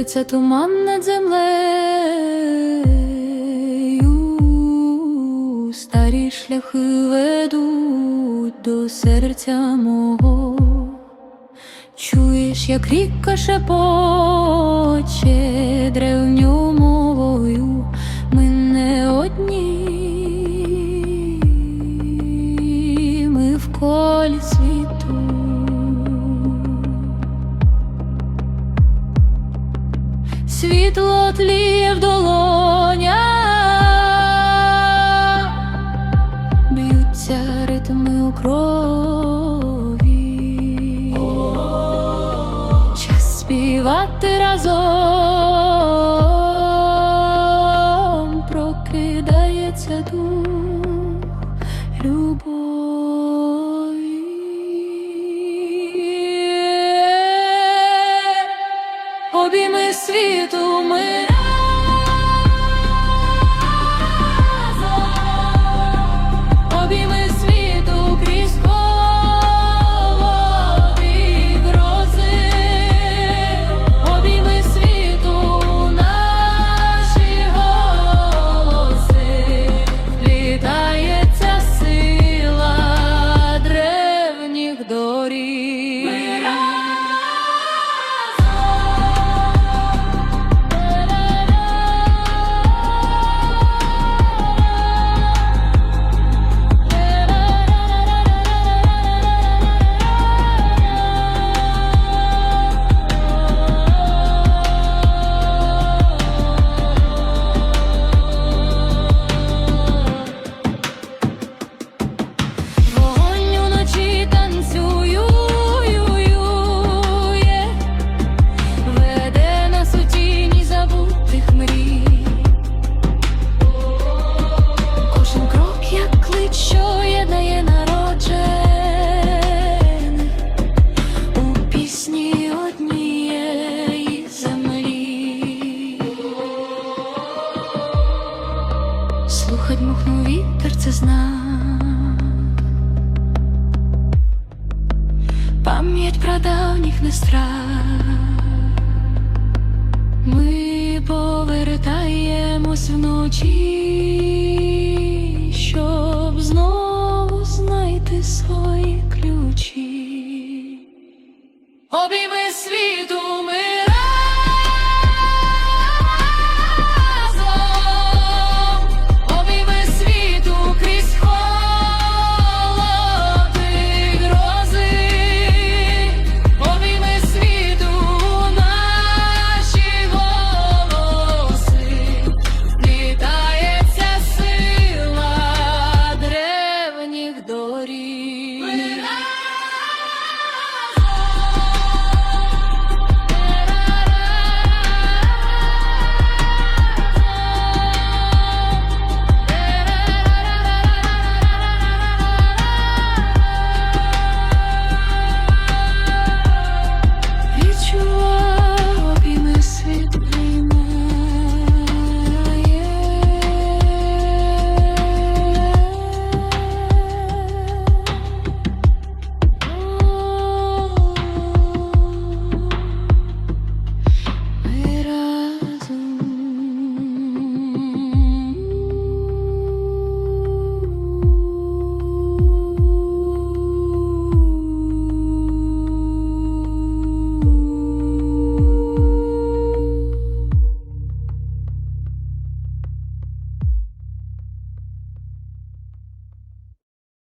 Клубиться туман над землею, старі шляхи ведуть до серця мого. Чуєш, як ріка шепоче древню мовою, ми не одні, ми в колі світу. Світло тліє в долонях, б'ються ритми у крові. Час співати разом прокидається дух любові. Обійми світу це знак. Пам'ять про давніх не страх. Ми повертаємось вночі, щоб знову знайти свої ключі. Обійми світу You.